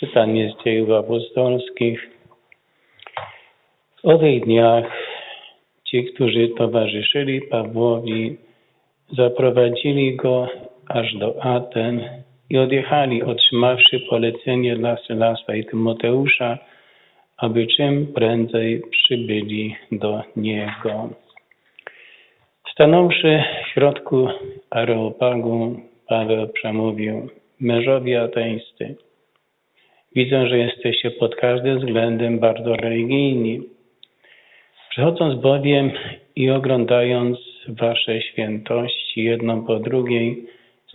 Czytanie z dziejów apostolskich. W owych dniach ci, którzy towarzyszyli Pawłowi, zaprowadzili go aż do Aten i odjechali, otrzymawszy polecenie dla Sylasa i Tymoteusza, aby czym prędzej przybyli do niego. Stanąwszy w środku Areopagu, Paweł przemówił, mężowie ateńscy, widzę, że jesteście pod każdym względem bardzo religijni. Przechodząc bowiem i oglądając wasze świętości jedną po drugiej,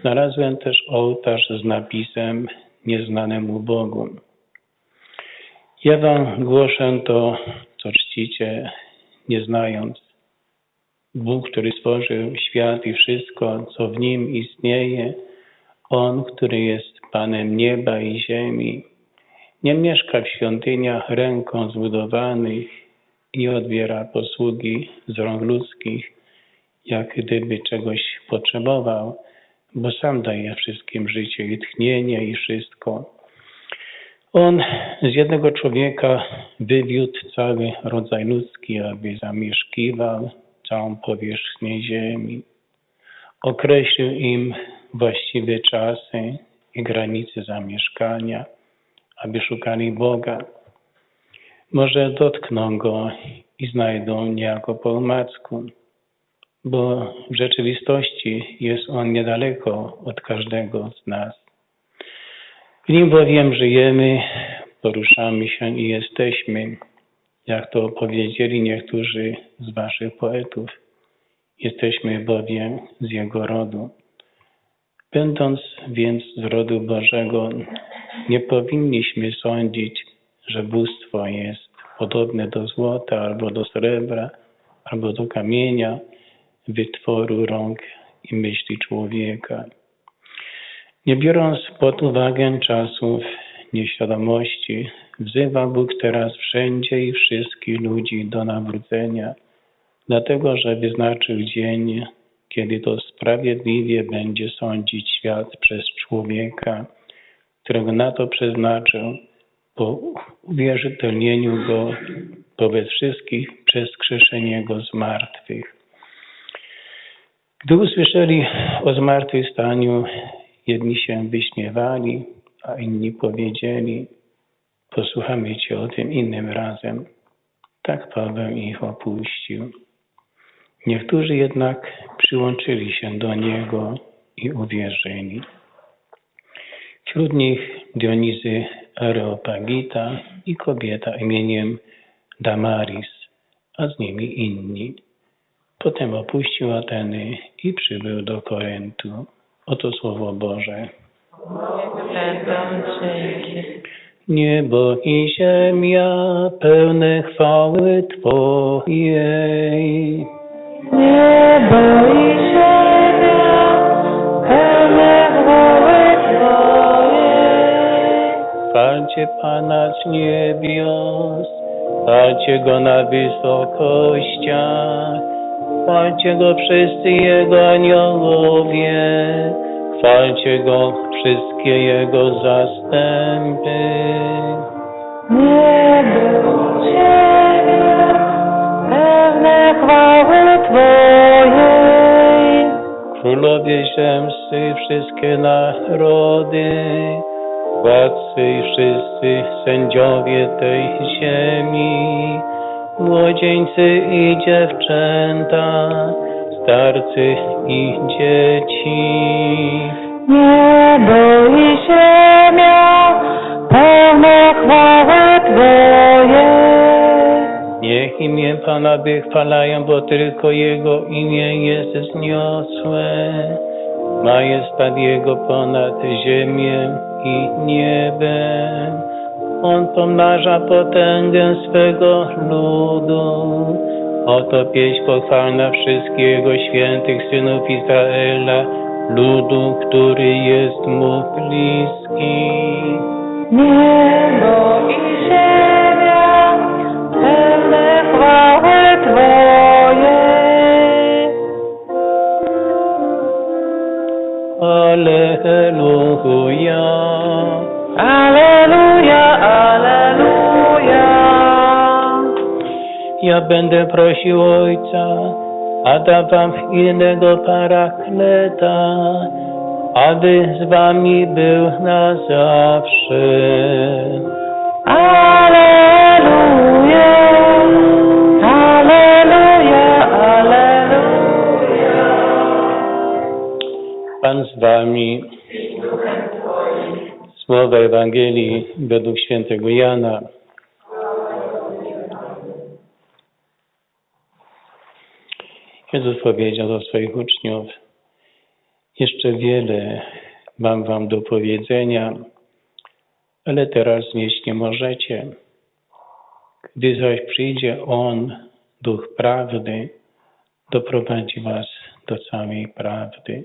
znalazłem też ołtarz z napisem nieznanemu Bogu. Ja wam głoszę to, co czcicie, nie znając. Bóg, który stworzył świat i wszystko, co w nim istnieje, On, który jest Panem nieba i ziemi, nie mieszka w świątyniach ręką zbudowanych i odbiera posługi z rąk ludzkich, jak gdyby czegoś potrzebował, bo sam daje wszystkim życie i tchnienie i wszystko. On z jednego człowieka wywiódł cały rodzaj ludzki, aby zamieszkiwał całą powierzchnię ziemi. Określił im właściwe czasy i granice zamieszkania, aby szukali Boga. Może dotkną Go i znajdą niejako po umacku, bo w rzeczywistości jest On niedaleko od każdego z nas. W Nim bowiem żyjemy, poruszamy się i jesteśmy, jak to powiedzieli niektórzy z waszych poetów. Jesteśmy bowiem z Jego rodu. Będąc więc z rodu Bożego, nie powinniśmy sądzić, że bóstwo jest podobne do złota, albo do srebra, albo do kamienia, wytworu rąk i myśli człowieka. Nie biorąc pod uwagę czasów nieświadomości, wzywa Bóg teraz wszędzie i wszystkich ludzi do nawrócenia, dlatego że wyznaczył dzień, kiedy to sprawiedliwie będzie sądzić świat przez człowieka, którego na to przeznaczył po uwierzytelnieniu Go wobec wszystkich przez krzeszenie Go z martwych. Gdy usłyszeli o zmartwychwstaniu, jedni się wyśmiewali, a inni powiedzieli, posłuchamy Cię o tym innym razem. Tak Paweł ich opuścił. Niektórzy jednak przyłączyli się do Niego i uwierzyli. Wśród nich Dionizy Areopagita i kobieta imieniem Damaris, a z nimi inni. Potem opuścił Ateny i przybył do Koryntu. Oto słowo Boże. Niebo i ziemia pełne chwały Twojej. Chwalcie Pana z niebios, chwalcie Go na wysokościach, chwalcie Go wszyscy Jego aniołowie, chwalcie Go wszystkie Jego zastępy. Niebo ziemia pełne chwały Twojej. Królowie ziemscy, wszystkie narody, władcy i wszyscy sędziowie tej ziemi, młodzieńcy i dziewczęta, starcy i dzieci. Niebo i ziemia pełne chwały Twojej. Niech imię Pana wychwalają, bo tylko Jego imię jest wzniosłe. Majestat Jego ponad ziemię i niebem. On pomnaża potęgę swego ludu. Oto pieśń pochwalna wszystkich Jego świętych synów Izraela, ludu, który jest Mu bliski. Niebo i ziemia pełne chwały Twojej. Alleluja. Alleluja, Alleluja. Ja będę prosił Ojca, a da wam innego parakleta, aby z wami był na zawsze. Alleluja, Alleluja. Pan z wami. Słowa Ewangelii według świętego Jana. Jezus powiedział do swoich uczniów, jeszcze wiele mam wam do powiedzenia, ale teraz znieść nie możecie. Gdy zaś przyjdzie On, Duch Prawdy, doprowadzi was do całej prawdy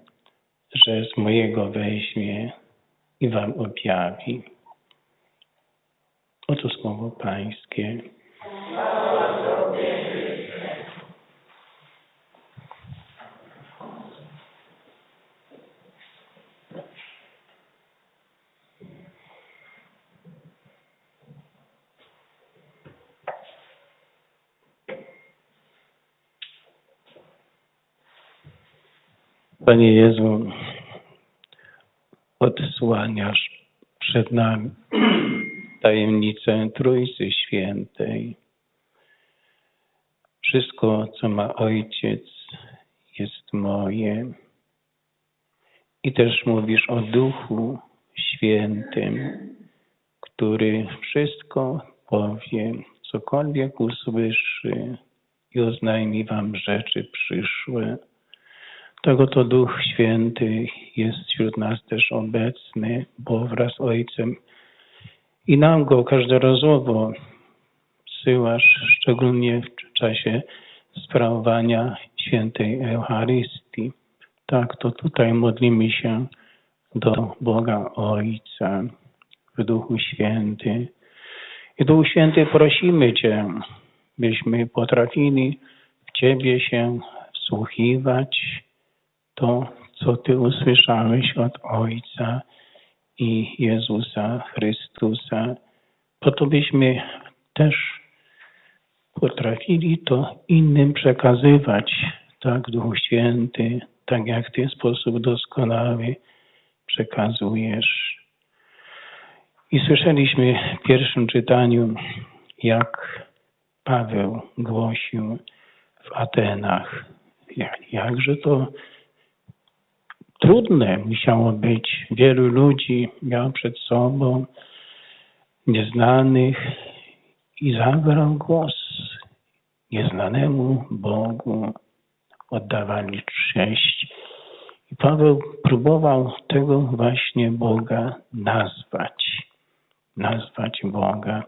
że z mojego weźmie i wam objawi. Oto słowo Pańskie. Panie Jezu, odsłaniasz przed nami tajemnicę Trójcy Świętej. Wszystko, co ma Ojciec, jest moje. I też mówisz o Duchu Świętym, który wszystko powie, cokolwiek usłyszy i oznajmi wam rzeczy przyszłe. Tego to Duch Święty jest wśród nas też obecny, bo wraz z Ojcem i nam go każdorazowo wsyłasz, szczególnie w czasie sprawowania świętej Eucharystii. Tak, to tutaj modlimy się do Boga Ojca w Duchu Święty. I Duchu Święty prosimy Cię, byśmy potrafili w Ciebie się wsłuchiwać, to, co Ty usłyszałeś od Ojca i Jezusa Chrystusa, po to byśmy też potrafili to innym przekazywać, tak, Duchu Święty, tak jak Ty w sposób doskonały przekazujesz. I słyszeliśmy w pierwszym czytaniu, jak Paweł głosił w Atenach. Jak, jakże to trudne musiało być. Wielu ludzi miał przed sobą nieznanych i zabrał głos nieznanemu Bogu. Oddawali cześć. I Paweł próbował tego właśnie Boga nazwać. Nazwać Boga.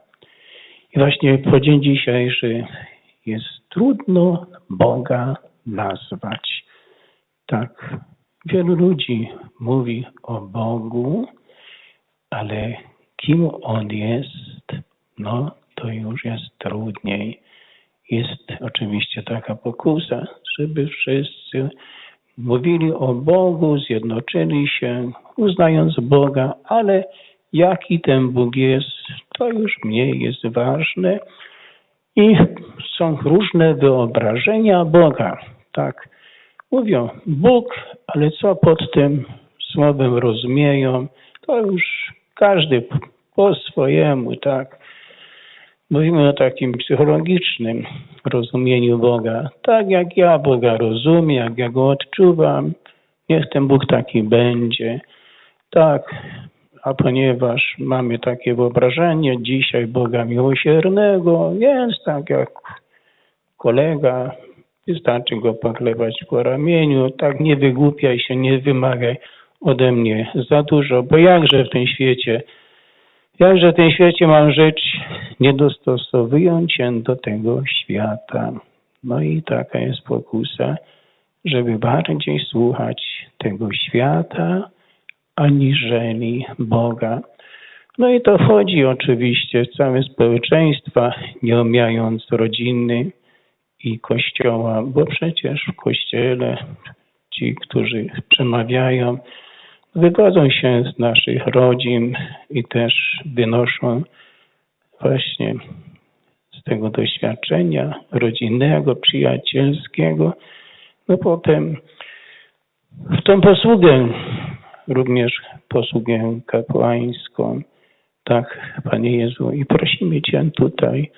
I właśnie po dzień dzisiejszy jest trudno Boga nazwać. Tak, Wielu ludzi mówi o Bogu, ale kim On jest, no to już jest trudniej. Jest oczywiście taka pokusa, żeby wszyscy mówili o Bogu, zjednoczyli się, uznając Boga, ale jaki ten Bóg jest, to już mniej jest ważne. I są różne wyobrażenia Boga. Tak, mówią Bóg, ale co pod tym słowem rozumieją, to już każdy po swojemu, tak. Mówimy o takim psychologicznym rozumieniu Boga. Tak jak ja Boga rozumiem, jak ja Go odczuwam, niech ten Bóg taki będzie. Tak, a ponieważ mamy takie wyobrażenie dzisiaj Boga miłosiernego, więc tak jak kolega Wystarczy go poklewać po ramieniu. Tak nie wygłupiaj się, nie wymagaj ode mnie za dużo, bo jakże w tym świecie Jakże w tym świecie mam żyć, nie dostosowując się do tego świata. No i taka jest pokusa, żeby bardziej słuchać tego świata, aniżeli Boga. No i to wchodzi oczywiście w całe społeczeństwa, nie omijając rodziny i kościoła, bo przecież w kościele ci, którzy przemawiają, wywodzą się z naszych rodzin i też wynoszą właśnie z tego doświadczenia rodzinnego, przyjacielskiego, no potem w tą posługę, również posługę kapłańską. Tak, Panie Jezu, i prosimy Cię tutaj,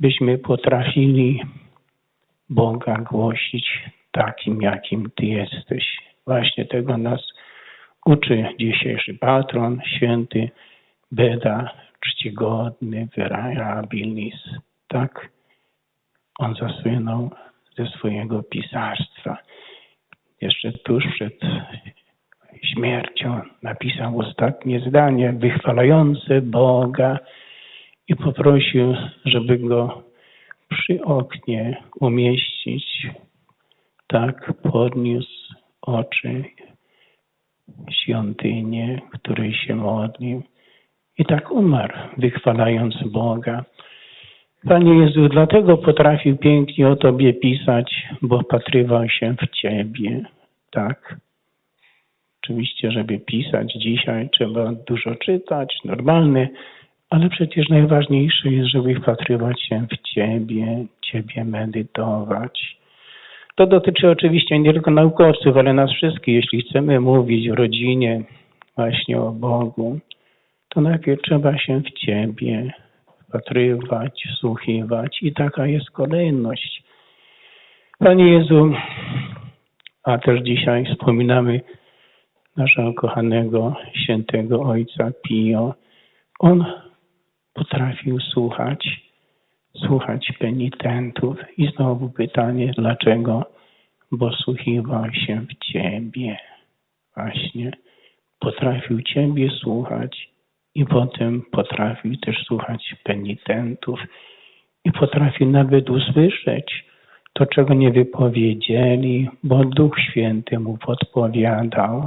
byśmy potrafili Boga głosić takim, jakim Ty jesteś. Właśnie tego nas uczy dzisiejszy patron, święty Beda, czcigodny, verabilis. Tak, on zasłynął ze swojego pisarstwa. Jeszcze tuż przed śmiercią napisał ostatnie zdanie wychwalające Boga i poprosił, żeby go przy oknie umieścić. Tak podniósł oczy świątynię, w której się modlił i tak umarł, wychwalając Boga. Panie Jezu, dlatego potrafił pięknie o Tobie pisać, bo wpatrywał się w Ciebie. Tak. Oczywiście, żeby pisać dzisiaj, trzeba dużo czytać, normalne, ale przecież najważniejsze jest, żeby wpatrywać się w Ciebie, Ciebie medytować. To dotyczy oczywiście nie tylko naukowców, ale nas wszystkich. Jeśli chcemy mówić w rodzinie właśnie o Bogu, to najpierw trzeba się w Ciebie wpatrywać, wsłuchiwać i taka jest kolejność. Panie Jezu, a też dzisiaj wspominamy naszego kochanego świętego Ojca Pio. On potrafił słuchać, słuchać penitentów. I znowu pytanie, dlaczego? Bo słuchiwał się w Ciebie. Właśnie potrafił Ciebie słuchać i potem potrafił też słuchać penitentów i potrafił nawet usłyszeć to, czego nie wypowiedzieli, bo Duch Święty mu podpowiadał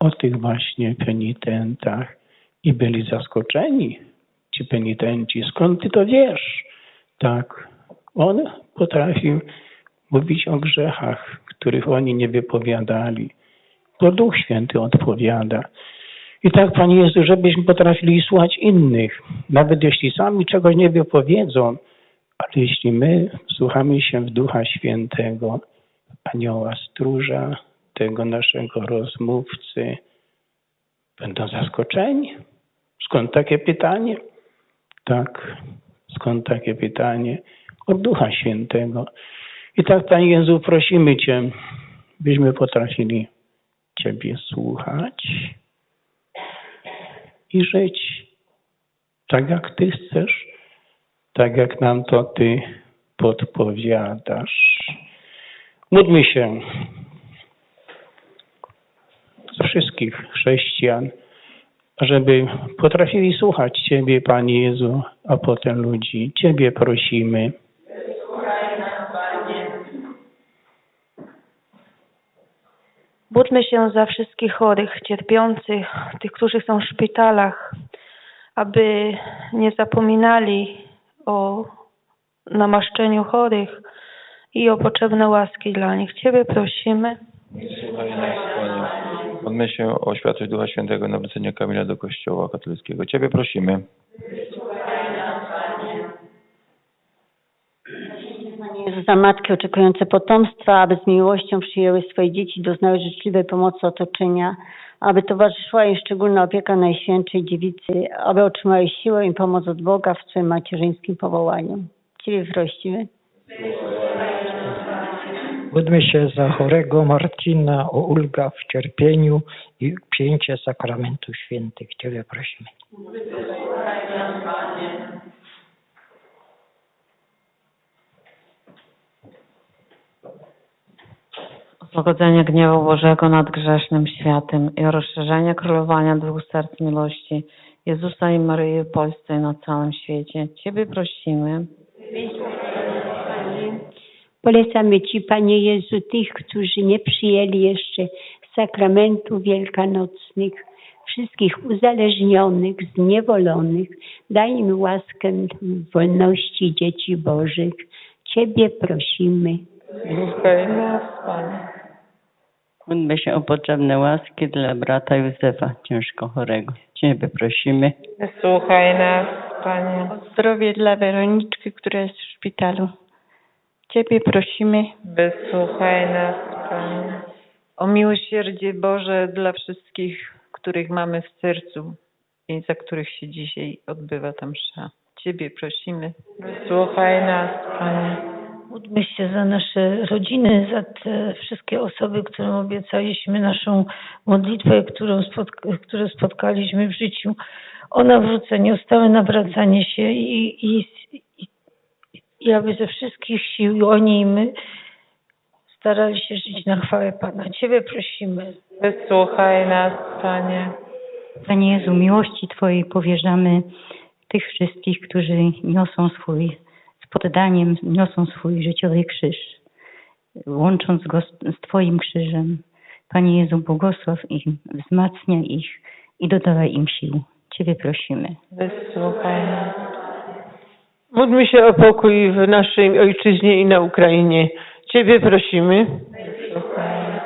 o tych właśnie penitentach i byli zaskoczeni ci penitenci. Skąd ty to wiesz? Tak, on potrafił mówić o grzechach, których oni nie wypowiadali. To Duch Święty odpowiada. I tak, Panie Jezu, żebyśmy potrafili słuchać innych, nawet jeśli sami czegoś nie wypowiedzą, ale jeśli my słuchamy się w Ducha Świętego, anioła stróża, tego naszego rozmówcy, będą zaskoczeni. Skąd takie pytanie? Tak, skąd takie pytanie? Od Ducha Świętego. I tak, Panie Jezu, prosimy Cię, byśmy potrafili Ciebie słuchać i żyć tak, jak Ty chcesz, tak, jak nam to Ty podpowiadasz. Módlmy się za wszystkich chrześcijan, żeby potrafili słuchać Ciebie, Panie Jezu, a potem ludzi. Ciebie prosimy. Módlmy się za wszystkich chorych, cierpiących, tych, którzy są w szpitalach, aby nie zapominali o namaszczeniu chorych i o potrzebne łaski dla nich. Ciebie prosimy. Słuchaj nas. Modlmy się o światłość Ducha Świętego na wrócenie Kamila do Kościoła katolickiego. Ciebie prosimy. Panie Jezu, za matki oczekujące potomstwa, aby z miłością przyjęły swoje dzieci, doznały życzliwej pomocy otoczenia, aby towarzyszyła im szczególna opieka Najświętszej Dziewicy, aby otrzymały siłę i pomoc od Boga w swoim macierzyńskim powołaniu. Ciebie prosimy. Módlmy się za chorego Marcina o ulgę w cierpieniu i przyjęcie sakramentu świętych. Ciebie prosimy. Pogodzenie gniewu Bożego nad grzesznym światem i rozszerzenie królowania dwóch serc miłości Jezusa i Maryję w Polsce i na całym świecie. Ciebie prosimy. Polecamy Ci, Panie Jezu, tych, którzy nie przyjęli jeszcze sakramentów wielkanocnych, wszystkich uzależnionych, zniewolonych. Daj im łaskę wolności dzieci Bożych. Ciebie prosimy. Słuchaj nas, Panie. Módlmy się o potrzebne łaski dla brata Józefa, ciężko chorego. Ciebie prosimy. Wysłuchaj nas, Panie. zdrowie dla Weroniczki, która jest w szpitalu. Ciebie prosimy Wysłuchaj nas, Panie. o miłosierdzie Boże dla wszystkich, których mamy w sercu i za których się dzisiaj odbywa ta msza. Ciebie prosimy. Wysłuchaj nas, Panie. Módlmy się za nasze rodziny, za te wszystkie osoby, którym obiecaliśmy naszą modlitwę, którą spotka- które spotkaliśmy w życiu, o nawrócenie, o stałe nawracanie się i, i, i, aby ze wszystkich sił oni i my starali się żyć na chwałę Pana. Ciebie prosimy. Wysłuchaj nas, Panie. Panie Jezu, miłości Twojej powierzamy tych wszystkich, którzy niosą swój, z poddaniem niosą swój życiowy krzyż, łącząc go z, z Twoim krzyżem. Panie Jezu, błogosław ich, wzmacniaj ich i dodawaj im sił. Ciebie prosimy. Wysłuchaj nas. Módlmy się o pokój w naszej ojczyźnie i na Ukrainie. Ciebie prosimy. Wysłuchaj nas.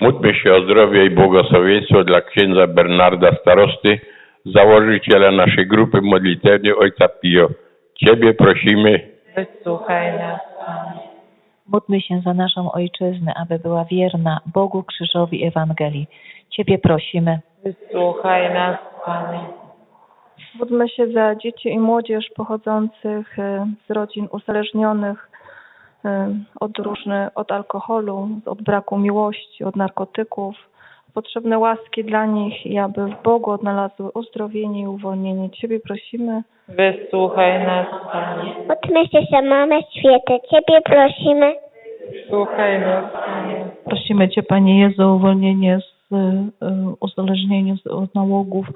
Módlmy się o zdrowie i błogosławieństwo dla księdza Bernarda Starosty, założyciela naszej grupy modlitewnej Ojca Pio. Ciebie prosimy. Wysłuchaj nas, Panie. Módlmy się za naszą ojczyznę, aby była wierna Bogu, Krzyżowi, Ewangelii. Ciebie prosimy. Wysłuchaj nas, Panie. Módlmy się za dzieci i młodzież pochodzących e, z rodzin uzależnionych e, od różnych, od alkoholu, od braku miłości, od narkotyków. Potrzebne łaski dla nich i aby w Bogu odnalazły uzdrowienie i uwolnienie. Ciebie prosimy. Wysłuchaj nas, Panie. Módlmy się za Mamę Świętę. Ciebie prosimy. Słuchaj nas, Panie. Prosimy Cię, Panie Jezu, o uwolnienie z e, uzależnienia od nałogów.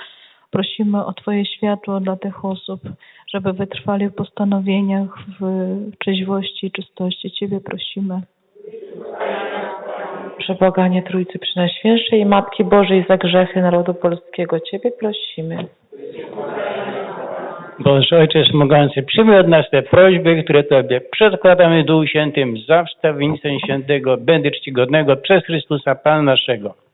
Prosimy o Twoje światło dla tych osób, żeby wytrwali w postanowieniach, w trzeźwości i czystości. Ciebie prosimy. Przebłaganie Trójcy Przynajświętszej Matki Bożej za grzechy narodu polskiego. Ciebie prosimy. Boże Ojcze Mogący, przyjmij od nas te prośby, które Tobie przedkładamy Duchu Świętym za wstawiennictwem świętego, będę czcigodnego przez Chrystusa Pana naszego.